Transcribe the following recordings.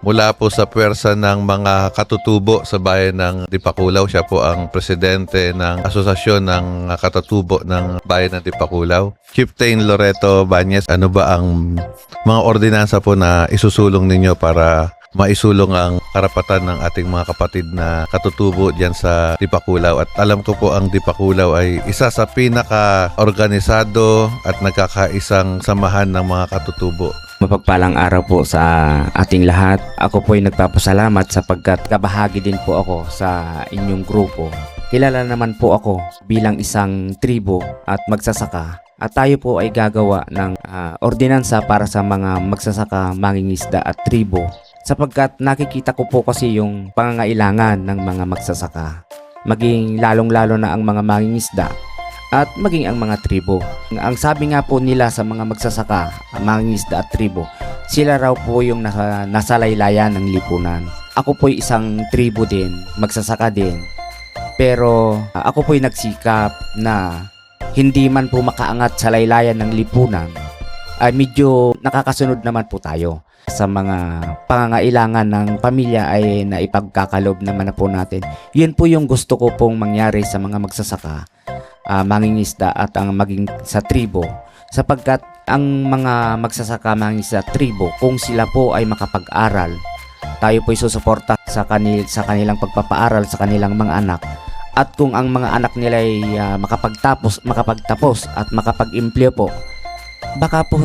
mula po sa pwersa ng mga katutubo sa bayan ng Dipakulaw. Siya po ang presidente ng Asosasyon ng Katutubo ng Bayan ng Dipakulaw. Chieftain Loreto Banyes, ano ba ang mga ordinansa po na isusulong ninyo para maisulong ang karapatan ng ating mga kapatid na katutubo diyan sa Dipakulaw at alam ko po ang Dipakulaw ay isa sa pinaka-organisado at nagkakaisang samahan ng mga katutubo. Mapagpalang araw po sa ating lahat. Ako po ay nagpapasalamat sapagkat kabahagi din po ako sa inyong grupo. Kilala naman po ako bilang isang tribo at magsasaka. At tayo po ay gagawa ng ah, ordinansa para sa mga magsasaka, mangingisda at tribo. Sapagkat nakikita ko po kasi yung pangangailangan ng mga magsasaka. Maging lalong-lalo na ang mga mangingisda at maging ang mga tribo. Ang sabi nga po nila sa mga magsasaka, ang mga ngisda at tribo, sila raw po yung nasa, nasa laylayan ng lipunan. Ako po isang tribo din, magsasaka din. Pero ah, ako po nagsikap na hindi man po makaangat sa laylayan ng lipunan, ay medyo nakakasunod naman po tayo sa mga pangangailangan ng pamilya ay naipagkakalob naman na po natin. Yun po yung gusto ko pong mangyari sa mga magsasaka ah, mangingisda at ang maging sa tribo. Sapagkat ang mga magsasaka mangingisda at tribo kung sila po ay makapag-aral tayo po ay susuporta sa, kanil, sa kanilang pagpapaaral sa kanilang mga anak. At kung ang mga anak nila ay ah, makapagtapos makapagtapos at makapag-empleo po baka po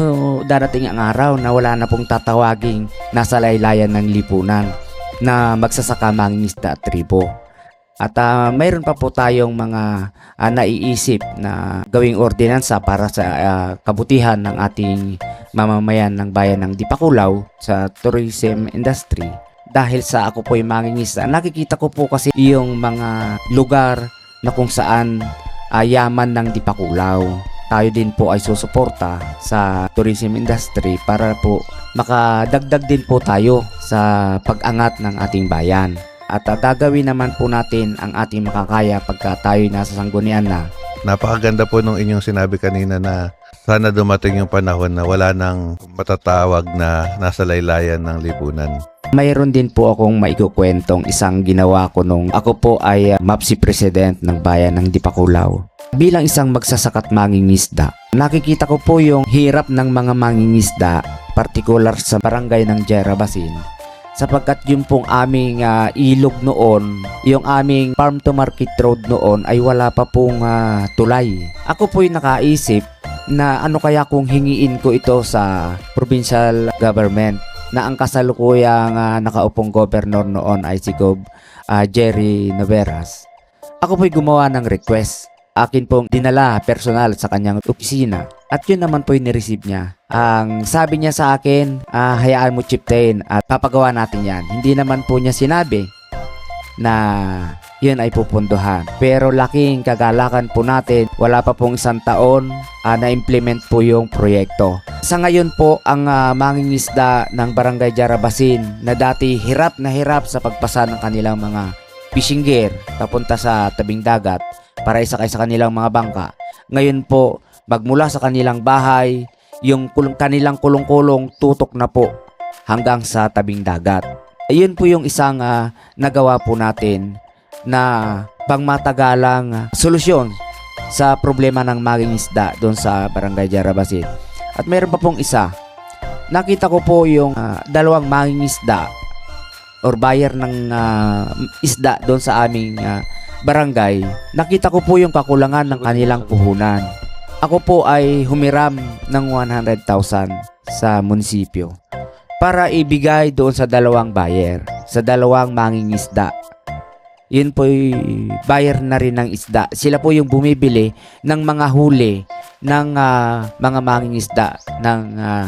darating ang araw na wala na pong tatawaging nasa laylayan ng lipunan na magsasaka mangingisda at tribo at ah, mayroon pa po tayong mga ah, naiisip na gawing ordinansa para sa ah, kabutihan ng ating mamamayan ng bayan ng Dipakulaw sa tourism industry. Dahil sa ako po yung mangingisda, nakikita ko po kasi yung mga lugar na kung saan ah, yaman ng Dipakulaw. Tayo din po ay susuporta sa tourism industry para po makadagdag din po tayo sa pag-angat ng ating bayan. At gagawin naman po natin ang ating makakaya pagka tayo nasa sanggunian na. Napakaganda po nung inyong sinabi kanina na sana dumating yung panahon na wala nang matatawag na nasa laylayan ng lipunan. Mayroon din po akong maikukwentong isang ginawa ko nung ako po ay uh, MAPSI President ng bayan ng Dipakulaw. Bilang isang magsasakat mangingisda, nakikita ko po yung hirap ng mga mangingisda, particular sa barangay ng Jerabasin, sapagkat yung pong aming ah, ilog noon, yung aming farm to market road noon ay wala pa pong ah, tulay. Ako po'y nakaisip na ano kaya kung hingiin ko ito sa provincial government na ang kasalukuyang ah, nakaupong governor noon ay si Gov ah, Jerry Naveras. Ako po'y gumawa ng request. Akin pong dinala personal sa kanyang opisina at yun naman po yung nireceive niya. Ang sabi niya sa akin, ah, hayaan mo chieftain at papagawa natin yan. Hindi naman po niya sinabi na yun ay pupunduhan. Pero laking kagalakan po natin, wala pa pong isang taon ah, na-implement po yung proyekto. Sa ngayon po, ang ah, mangingisda ng Barangay Jarabasin na dati hirap na hirap sa pagpasa ng kanilang mga fishing gear papunta sa tabing dagat para isakay sa kanilang mga bangka. Ngayon po, magmula sa kanilang bahay, yung kulong, kanilang kulong-kulong tutok na po hanggang sa tabing dagat. Ayun po yung isang ah, nagawa po natin na pangmatagalang solusyon sa problema ng maging isda doon sa Barangay Jarabasin. At mayroon pa pong isa. Nakita ko po yung ah, dalawang maging isda or buyer ng ah, isda doon sa aming ah, barangay. Nakita ko po yung kakulangan ng kanilang puhunan. Ako po ay humiram ng 100,000 sa munisipyo para ibigay doon sa dalawang buyer, sa dalawang mangingisda. Yun po buyer na rin ng isda. Sila po yung bumibili ng mga huli ng ah, mga mangingisda ng uh,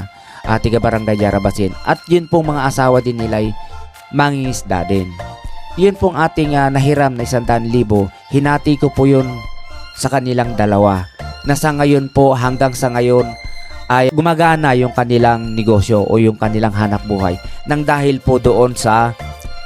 tiga barangay Jarabasin. At yun po mga asawa din nila ay mangingisda din. Yun pong ating ah, nahiram na 100,000, hinati ko po yun sa kanilang dalawa. Na sa ngayon po, hanggang sa ngayon, ay gumagana yung kanilang negosyo o yung kanilang hanap buhay nang dahil po doon sa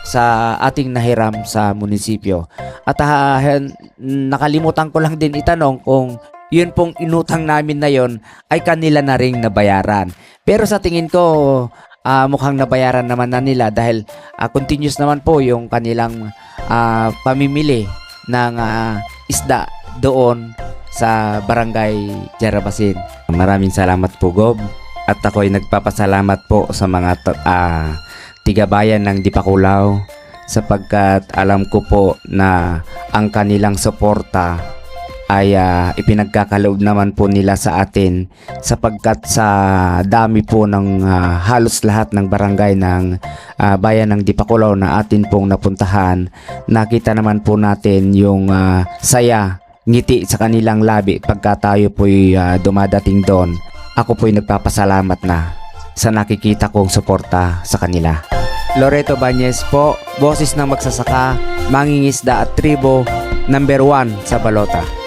sa ating nahiram sa munisipyo. At hen- nakalimutan ko lang din itanong kung yun pong inutang namin na yon ay kanila na ring nabayaran. Pero sa tingin ko, ah, mukhang nabayaran naman na nila dahil ah, continuous naman po yung kanilang ah, pamimili ng ah, isda doon sa barangay Jarabasin. Maraming salamat po Gob at ako'y nagpapasalamat po sa mga ah, tigabayan ng Dipakulaw sapagkat alam ko po na ang kanilang suporta ay ah, ipinagkakaloob naman po nila sa atin sapagkat sa dami po ng ah, halos lahat ng barangay ng ah, bayan ng Dipakulaw na atin pong napuntahan nakita naman po natin yung ah, saya ngiti sa kanilang labi pagka tayo po'y ah, dumadating doon ako po'y nagpapasalamat na sa nakikita kong suporta sa kanila Loreto Banyes po, boses ng magsasaka, mangingisda at tribo, number 1 sa balota.